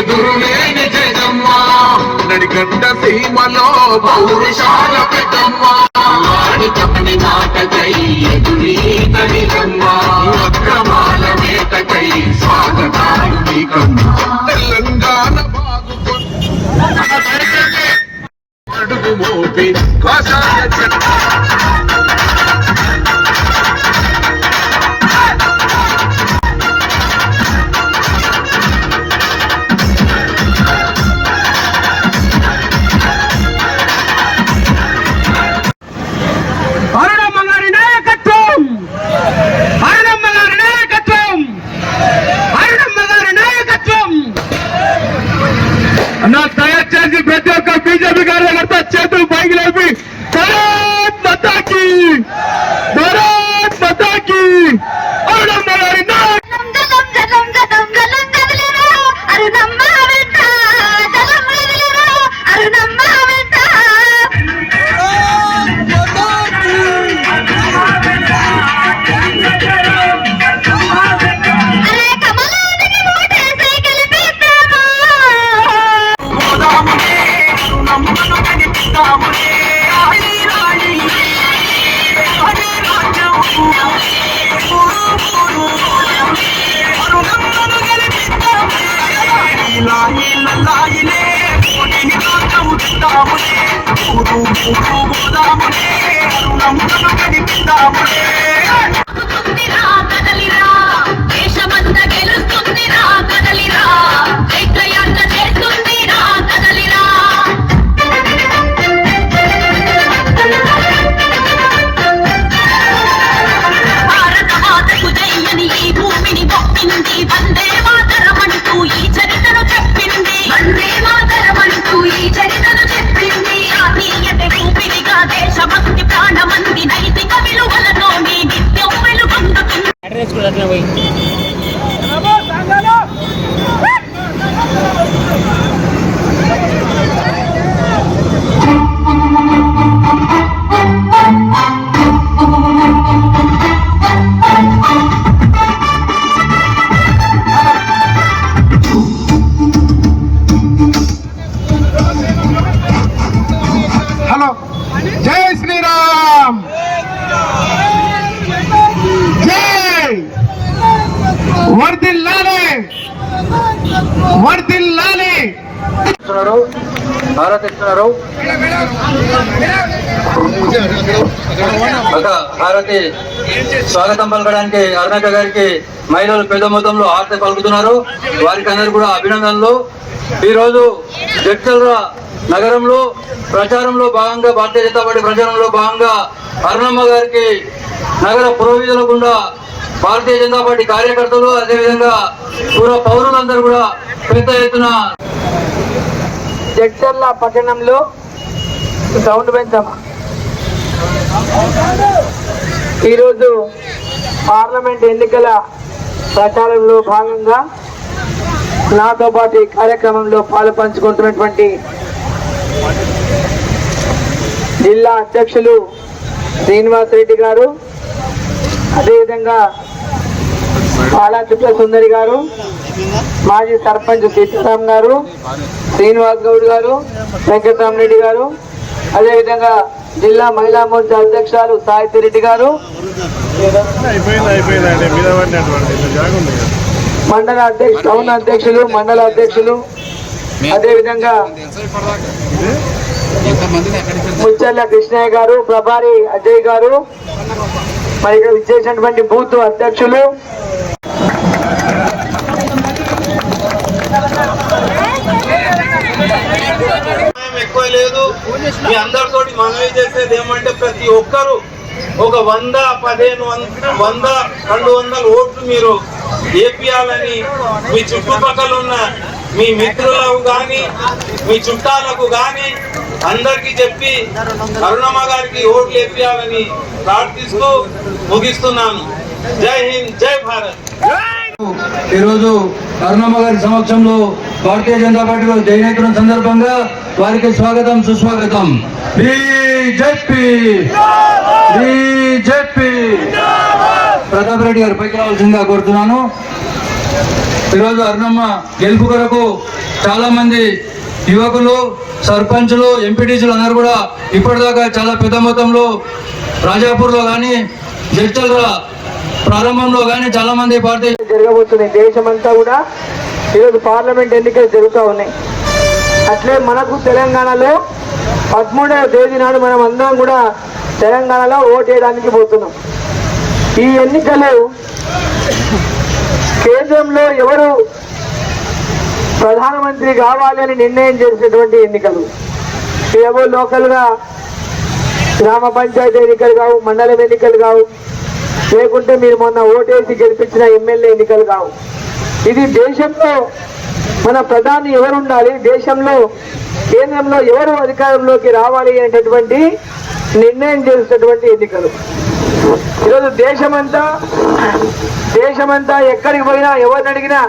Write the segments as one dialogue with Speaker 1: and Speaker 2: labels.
Speaker 1: ఎదురులేని జగమ్మ నడిగడ్డ సీమలో పౌరుషాల పెట్టమ్మ ఆడి తప్పని నాటకై ఎదురీతనిదమ్మ అక్రమాల వేటకై స్వాగతాలు నీకమ్మ తెలంగాణ బాగుపడు అడుగు మోపి కాషాయ
Speaker 2: గెలుస్తుందిరా Let's go that way. Bharat
Speaker 3: ఇస్తున్నారు. ఒక స్వాగతం పలకడానికి అరుణాక గారికి మహిళలు పెద్ద మొత్తంలో ఆర్త పలుకుతున్నారు. వారికి అందరు కూడా అభినందనలు. ఈ రోజు జడ్చల్ర నగరంలో ప్రచారంలో భాగంగా భారతీయ జనతా పార్టీ ప్రచారంలో భాగంగా అరుణమ్మ గారికి నగర పురోహితుల గుండా భారతీయ జనతా పార్టీ కార్యకర్తలు అదేవిధంగా పూర్వ పౌరులందరూ కూడా పెద్ద ఎత్తున
Speaker 4: జడ్చర్ల పట్టణంలో సౌండ్ పెంచమా ఈరోజు పార్లమెంట్ ఎన్నికల ప్రచారంలో భాగంగా నాతో పాటు ఈ కార్యక్రమంలో పాలు పంచుకుంటున్నటువంటి జిల్లా అధ్యక్షులు శ్రీనివాస్ రెడ్డి గారు అదేవిధంగా బాలా చుట్ల సుందరి గారు మాజీ సర్పంచ్ సీతారాం గారు శ్రీనివాస్ గౌడ్ గారు వెంకటరామరెడ్డి గారు అదేవిధంగా జిల్లా మహిళా మోర్చా అధ్యక్షురాలు సాహిత్య రెడ్డి గారు. మండల అధ్యక్ష టౌన్ అధ్యక్షులు మండల అధ్యక్షులు అదేవిధంగా ముచ్చర్ల కృష్ణయ్య గారు ప్రభారి అజయ్ గారు మరి ఇక్కడ ఇచ్చేసినటువంటి బూత్ అధ్యక్షులు
Speaker 5: లేదు. మీ అందరితోటి మనవి చేసేది ఏమంటే ప్రతి ఒక్కరు ఒక వంద పదిహేను వంద వంద రెండు వందల ఓట్లు మీరు ఏపీయాలని మీ చుట్టుపక్కల ఉన్న మీ మిత్రులకు కానీ మీ చుట్టాలకు కానీ అందరికీ చెప్పి అరుణమ్మ గారికి ఓట్లు వేపియాలని ప్రార్థిస్తూ ముగిస్తున్నాను. జై హింద్ జై భారత్.
Speaker 3: ఈరోజు అరుణమ్మ గారి సమక్షంలో భారతీయ జనతా పార్టీలో జైనేతున్న సందర్భంగా వారికి స్వాగతం సుస్వాగతం. బీజేపీ! బీజేపీ! ప్రతాప్ రెడ్డి గారు పైకి రావాల్సిందిగా కోరుతున్నాను. ఈరోజు అరుణమ్మ గెలుపు కొరకు చాలా మంది యువకులు సర్పంచ్లు ఎంపీటీసీలు అందరూ కూడా ఇప్పటిదాకా చాలా పెద్ద మొత్తంలో రాజాపూర్లో కానీ జడ్చల్ ప్రారంభంలో కానీ చాలా మంది పార్టీ
Speaker 4: జరగబోతుంది దేశమంతా కూడా ఈరోజు పార్లమెంట్ ఎన్నికలు జరుగుతూ ఉన్నాయి. అట్లే మనకు తెలంగాణలో పదమూడవ తేదీ నాడు మనం అందరం కూడా తెలంగాణలో ఓటేయడానికి పోతున్నాం. ఈ ఎన్నికలు కేంద్రంలో ఎవరు ప్రధానమంత్రి కావాలి అని నిర్ణయం చేసినటువంటి ఎన్నికలు. ఏవో లోకల్గా గ్రామ పంచాయతీ ఎన్నికలు కావు మండలం ఎన్నికలు కావు లేకుంటే మీరు మొన్న ఓటేసి గెలిపించిన ఎమ్మెల్యే ఎన్నికలు కావు. ఇది దేశంలో మన ప్రధాని ఎవరు ఉండాలి దేశంలో కేంద్రంలో ఎవరు అధికారంలోకి రావాలి అనేటటువంటి నిర్ణయం చేసినటువంటి ఎన్నికలు. ఈరోజు దేశమంతా దేశమంతా ఎక్కడికి పోయినా ఎవరిని అడిగినా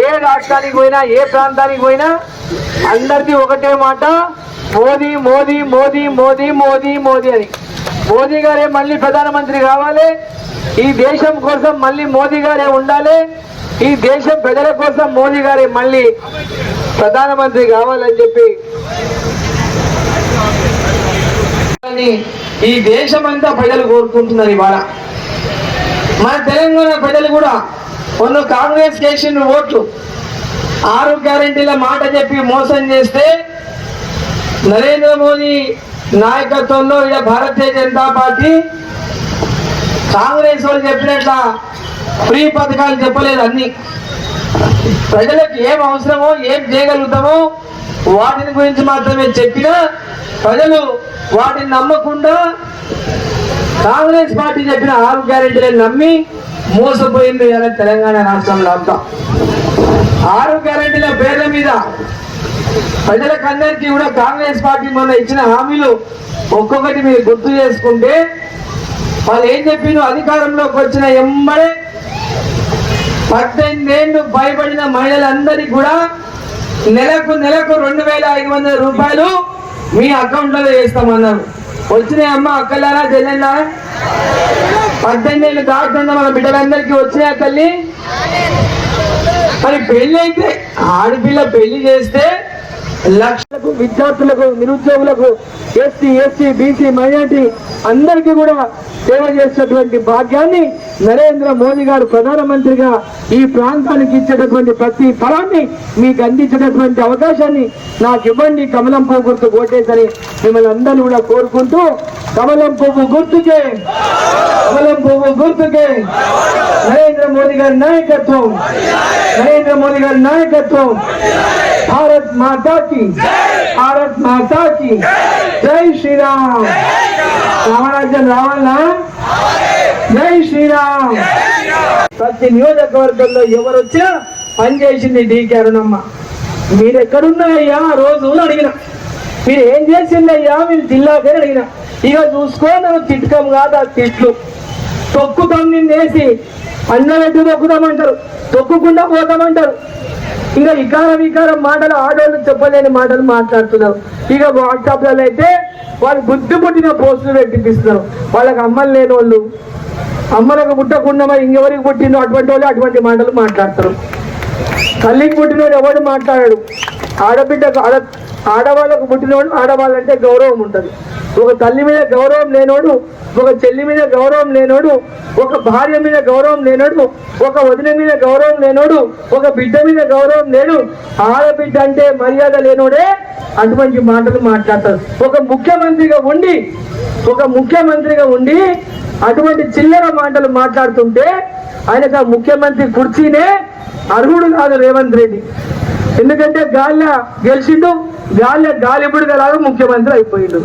Speaker 4: ఏ రాష్ట్రానికి పోయినా ఏ ప్రాంతానికి పోయినా అందరిది ఒకటే మాట మోదీ మోదీ మోదీ మోదీ మోదీ మోదీ అని. మోదీ గారే మళ్ళీ ప్రధానమంత్రి కావాలి. ఈ దేశం కోసం మళ్ళీ మోదీ గారే ఉండాలి. ఈ దేశం ప్రజల కోసం మోదీ గారే మళ్ళీ ప్రధానమంత్రి కావాలని చెప్పి ఈ ఈ దేశమంతా ప్రజలు కోరుకుంటున్నారు ఇవాళ. మన తెలంగాణ ప్రజలు కూడా మొన్న కాంగ్రెస్ చేసిన ఓట్లు ఆరు గ్యారెంటీల మాట చెప్పి మోసం చేస్తే నరేంద్ర మోదీ నాయకత్వంలో ఇలా భారతీయ జనతా పార్టీ కాంగ్రెస్ వాళ్ళు చెప్పినట్లా ఫ్రీ పథకాలు చెప్పలేదు అన్ని. ప్రజలకు ఏం అవసరమో ఏం చేయగలుగుతామో వాటిని గురించి మాత్రమే చెప్పినా ప్రజలు వాటిని నమ్మకుండా కాంగ్రెస్ పార్టీ చెప్పిన ఆరు గ్యారెంటీలను నమ్మి మోసపోయింది ఇలా తెలంగాణ రాష్ట్రంలో అంతా ఆరు గ్యారెంటీల పేర్ల మీద ప్రజలకు అందరికీ కూడా కాంగ్రెస్ పార్టీ మొన్న ఇచ్చిన హామీలు ఒక్కొక్కటి మీరు గుర్తు చేసుకుంటే వాళ్ళు ఏం చెప్పిన అధికారంలోకి వచ్చిన ఎమ్మడే పద్దెనిమిదేళ్ళు భయపడిన మహిళలందరికీ కూడా నెలకు నెలకు రెండు వేల ఐదు వందల రూపాయలు మీ అకౌంట్లో వేస్తామన్నారు. వచ్చినాయి అమ్మ అక్కలారా చెల్లెళ్ళా? పద్దెనిమిది ఏళ్ళు దాటుతున్న మన బిడ్డలందరికీ వచ్చినాయి తల్లి? మరి పెళ్ళి అయితే ఆడపిల్ల పెళ్ళి చేస్తే లక్షలకు విద్యార్థులకు నిరుద్యోగులకు ఎస్సీ ఎస్సీ బీసీ మైనార్టీ అందరికీ కూడా సేవ చేసినటువంటి భాగ్యాన్ని నరేంద్ర మోదీ గారు ప్రధానమంత్రిగా ఈ ప్రాంతానికి ఇచ్చేటటువంటి ప్రతి ఫలాన్ని మీకు అందించేటటువంటి అవకాశాన్ని నాకు ఇవ్వండి. కమలం పువ్వు గుర్తు ఓటేసని మిమ్మల్ని అందరినీ కూడా కోరుకుంటూ కమలం పువ్వు గుర్తుకే కమలం పువ్వు గుర్తుకే. నరేంద్ర మోదీ గారి నాయకత్వం నరేంద్ర మోదీ గారి నాయకత్వం. భారత్ మాతా కి భారత్ మాతా కి జై శ్రీరామ్ రామరాజ్యం రావాలా జై శ్రీరామ్ ప్రతి నియోజకవర్గంలో ఎవరు వచ్చినా పనిచేసింది డీకే అరుణమ్మ. మీరు ఎక్కడున్నాయ్యా రోజు అడిగిన. మీరు ఏం చేసిందయ్యా? మీరు జిల్లాకే అడిగిన. ఇక చూసుకో నన్ను తిట్టుకం కాదు ఆ తిట్లు. తొక్కుతాం నిన్నేసి. అన్నవెట్టు తొక్కుతామంటారు తొక్కుకుండా పోతామంటారు. ఇక వికార వికారం మాటలు ఆడవాళ్ళు చెప్పలేని మాటలు మాట్లాడుతున్నారు. ఇక వాట్సాప్లలో అయితే వాళ్ళు బుద్ధి పుట్టిన పోస్టులు పెట్టిపిస్తున్నారు. వాళ్ళకి అమ్మలు లేని వాళ్ళు అమ్మలకు పుట్టకుండా ఇంకెవరికి పుట్టిందో అటువంటి వాళ్ళు అటువంటి మాటలు మాట్లాడతారు. తల్లికి పుట్టినోడు ఎవడు మాట్లాడాడు? ఆడబిడ్డకు ఆడ ఆడవాళ్ళకు పుట్టినోడు ఆడవాళ్ళంటే గౌరవం ఉంటుంది. ఒక తల్లి మీద గౌరవం లేనోడు ఒక చెల్లి మీద గౌరవం లేనోడు ఒక భార్య మీద గౌరవం లేనోడు ఒక వదిన మీద గౌరవం లేనోడు ఒక బిడ్డ మీద గౌరవం లేడు ఆడబిడ్డ అంటే మర్యాద లేనోడే అటువంటి మాటలు మాట్లాడతారు. ఒక ముఖ్యమంత్రిగా ఉండి ఒక ముఖ్యమంత్రిగా ఉండి అటువంటి చిల్లర మాటలు మాట్లాడుతుంటే ఆయనకు ఆ ముఖ్యమంత్రి కుర్చీనే అర్హుడు కాదు రేవంత్ రెడ్డి. ఎందుకంటే గాల్లో గెలిచిండు గాలి గాలి గలాగా ముఖ్యమంత్రి అయిపోయిండు.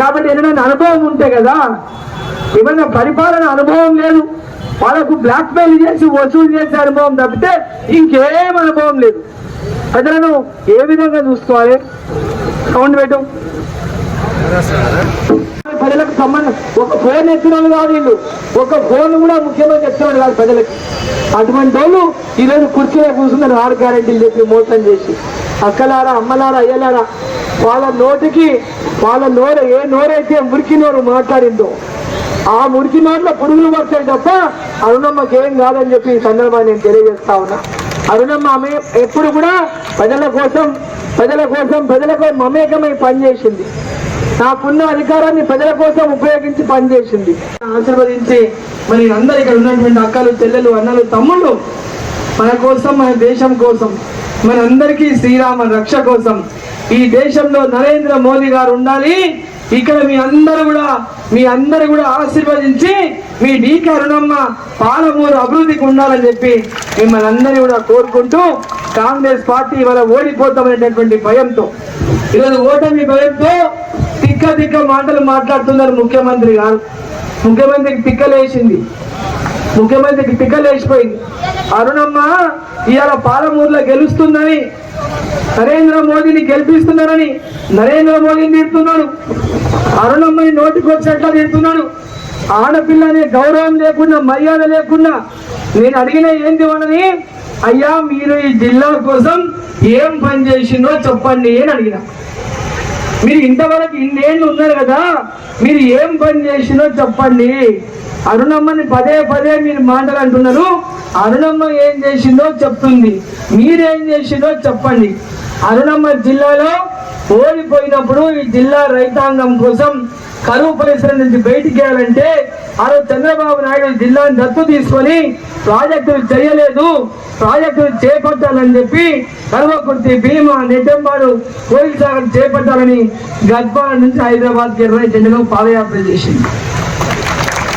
Speaker 4: కాబట్టి ఏదైనా అనుభవం ఉంటే కదా ఏమన్నా పరిపాలన అనుభవం లేదు. వాళ్ళకు బ్లాక్ మెయిల్ చేసి వసూలు చేసే అనుభవం తప్పితే ఇంకేం అనుభవం లేదు. ప్రజలను ఏ విధంగా చూసుకోవాలి? సౌండ్ పెట్టు. ప్రజలకు సంబంధం ఒక ఫోన్ ఎత్తిన కాదు వీళ్ళు. ఒక ఫోన్ కూడా ముఖ్యమంత్రి ఎత్తిన కాదు ప్రజలకి. అటువంటి వాళ్ళు ఈరోజు కుర్చీలో కూర్చున్నారు ఆరు గ్యారెంటీలు చెప్పి మోసం చేసి. అక్కలారా అమ్మలారా అయ్యలారా వాళ్ళ నోటికి వాళ్ళ నోరు ఏ నోరైతే మురికి నోరు మాట్లాడిందో ఆ మురికి నోట్లో పురుగులు పడతాయి తప్ప అరుణమ్మకి ఏం కాదని చెప్పి ఈ సందర్భాన్ని నేను తెలియజేస్తా ఉన్నా. అరుణమ్మ ఆమె ఎప్పుడు కూడా ప్రజల కోసం ప్రజల కోసం ప్రజలకు మమేకమై పనిచేసింది. నాకున్న అధికారాన్ని ప్రజల కోసం ఉపయోగించి పనిచేసింది. ఆశీర్వదించి మరి అందరు ఇక్కడ ఉన్నటువంటి అక్కలు చెల్లెలు అన్నలు తమ్ముళ్ళు మన కోసం మన దేశం కోసం మనందరికీ శ్రీరామ రక్ష కోసం ఈ దేశంలో నరేంద్ర మోదీ గారు ఉండాలి. ఇక్కడ మీ అందరు కూడా మీ అందరు కూడా ఆశీర్వదించి మీ డీకే అరుణమ్మ పాలమూరు అభివృద్ధికి ఉండాలని చెప్పి మిమ్మల్ని అందరినీ కూడా కోరుకుంటూ కాంగ్రెస్ పార్టీ ఇవాళ ఓడిపోతామనేటటువంటి భయంతో ఈరోజు ఓటమి భయంతో తిక్క తిక్క మాటలు మాట్లాడుతున్నారు ముఖ్యమంత్రి గారు. ముఖ్యమంత్రికి తిక్కలేసింది ముఖ్యమంత్రికి తిక్కలేసిపోయింది అరుణమ్మ ఇవాళ పాలమూరులో గెలుస్తుందని నరేంద్ర మోదీని గెలిపిస్తున్నారని నరేంద్ర మోదీని తిడుతున్నాడు. అరుణమ్మని నోటికొచ్చేట్లా వచ్చినట్లా తిడుతున్నాడు. ఆడపిల్ల అనే గౌరవం లేకుండా మర్యాద లేకుండా నేను అడిగిన ఏంటి వాళ్ళని అయ్యా మీరు ఈ జిల్లా కోసం ఏం పని చేసిందో చెప్పండి అని అడిగిన. మీరు ఇంతవరకు ఇన్నేళ్ళు ఉన్నారు కదా మీరు ఏం పని చేసినో చెప్పండి. అరుణమ్మని పదే పదే మీరు మాటలు అంటున్నారు. అరుణమ్మ ఏం చేసిందో చెప్తుంది. మీరేం చేసిందో చెప్పండి. అరుణమ్మ జిల్లాలో ఓడిపోయినప్పుడు ఈ జిల్లా రైతాంగం కోసం కరువు పరిశ్రమ నుంచి బయటికి వెళ్ళాలంటే ఆ చంద్రబాబు నాయుడు జిల్లాను దత్తు తీసుకొని ప్రాజెక్టులు చేయలేదు. ప్రాజెక్టులు చేపట్టాలని చెప్పి కర్వకుర్తి భీమా నెట్టంబాడు కోయిల్ సాగర్ చేపట్టాలని గద్వాల నుంచి హైదరాబాద్ ఇరవై జెండాలో పాదయాత్ర చేసింది.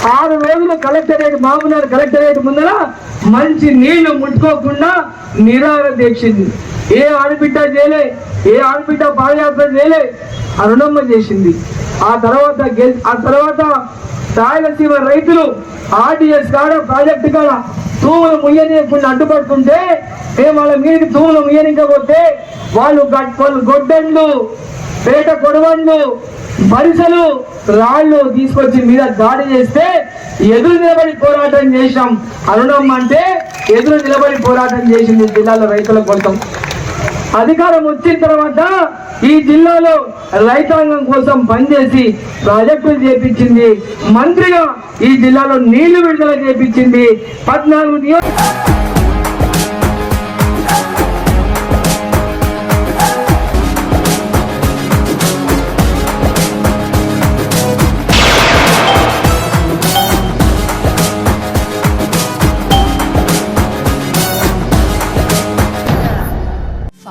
Speaker 4: ఆరు రోజులు కలెక్టరేట్ మామూలు కలెక్టరేట్ ముందర మంచి నీళ్ళు ముట్టుకోకుండా నిరాహార దీక్షింది ఏ ఆడబిడ్డ చేయలే ఏ ఆడబిడ్డ పాదయాత్ర చేయలే అరుణమ్మ చేసింది. ఆ తర్వాత ఆ తర్వాత రాయలసీమ రైతులు ఆర్టీఎస్ కాడ ప్రాజెక్టు కాడ తూములు ముయ్యనీయకుండా అడ్డుపడుతుంటే మేము వాళ్ళ మీదకి తూములు ముయ్యనికపోతే వాళ్ళు వాళ్ళు గొడ్డళ్ళు పేట కొడవళ్ళు బరిసలు రాళ్ళు తీసుకొచ్చి మీద దాడి చేస్తే ఎదురు నిలబడి పోరాటం చేశాం. అరుణం అంటే ఎదురు నిలబడి పోరాటం చేసింది జిల్లాలో రైతుల కోసం. అధికారం వచ్చిన తర్వాత ఈ జిల్లాలో రైతాంగం కోసం పనిచేసి ప్రాజెక్టులు చేపించింది. మంత్రిగా ఈ జిల్లాలో నీళ్ళు విడుదల చేపించింది. పద్నాలుగు నియోజక